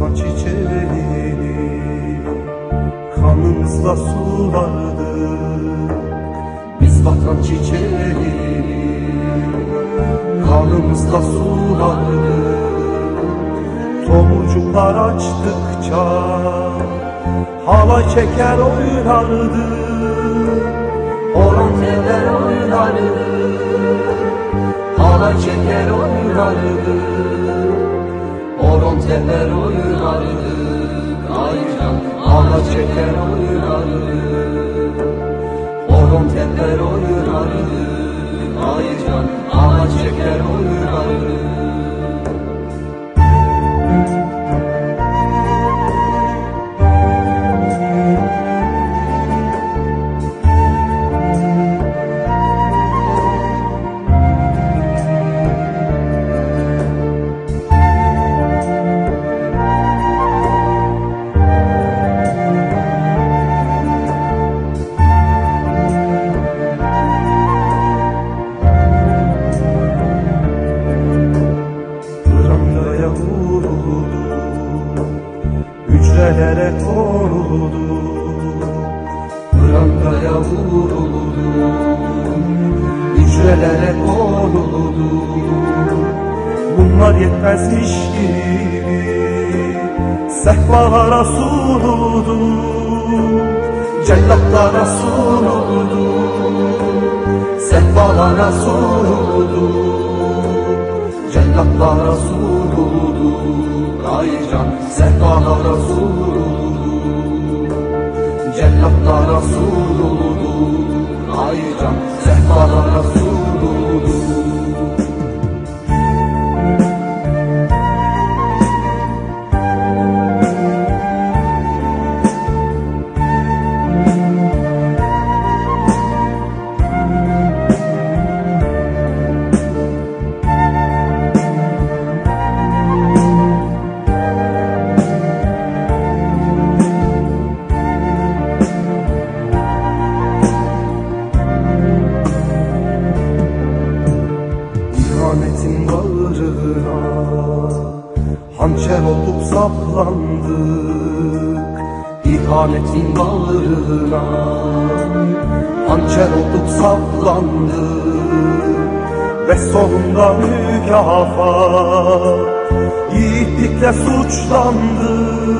Mustafa çiçeğini Kanımızla sulardı Biz vatan çiçeğini Kanımızla sulardı Tomurcuklar açtıkça Halay çeker oynardı. Oranteler oynardı? Halay çeker oynardı. Orhan teler oynardı Aycan halay çeker oynardı Pırangaya vuruldu. Hücrelere konuldu Pırangaya vuruldu. Hücrelere konuldu Bunlar yetmezmiş gibi. Sehpalara sunuldu. Cellatlara sunuldu. Sehpalara sunuldu. Cellatlara sunuldu Aycan sehpalara sunuldu Cellatlara sunuldu Aycan sehpalara sunuldu saplandık İhanetin bağrına Hançer olup saplandık. Ve sonunda mükafat Yiğitlikle suçlandık.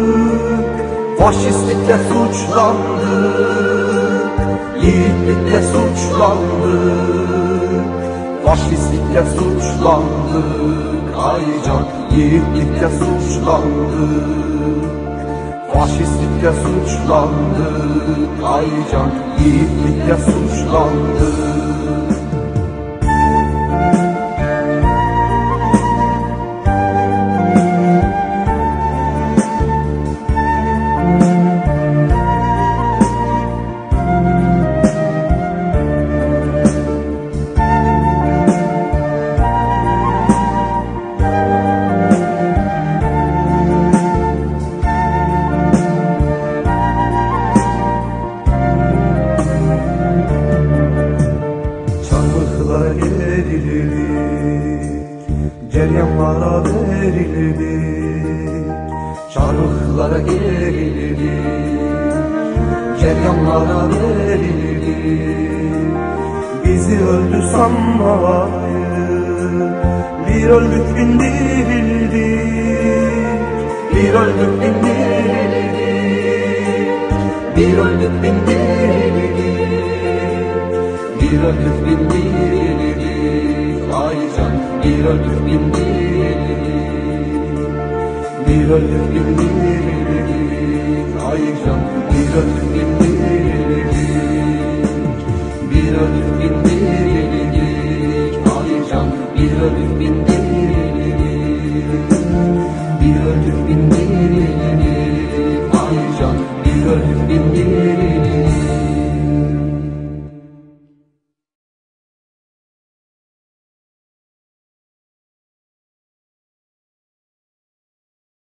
Faşistlikle suçlandık. Yiğitlikle suçlandık. Faşistlikle suçlandık Aycan yiğitlikle suçlandık Faşistlikle suçlandık Aycan yiğitlikle suçlandık Çarmıhlara gerildik Ceryanlara verildik Çarmıhlara gerildik Ceryanlara verildik Bizi öldü sanmayın Bir öldük bin dirildik Bir öldük bin dirildik Bir öldük bin dirildik bir öldük bin dirildik Aycan bir öldük bin Bir öldük bin dirildik Aycan bir öldük bin Bir öldük bin dirildik Aycan bir öldük bin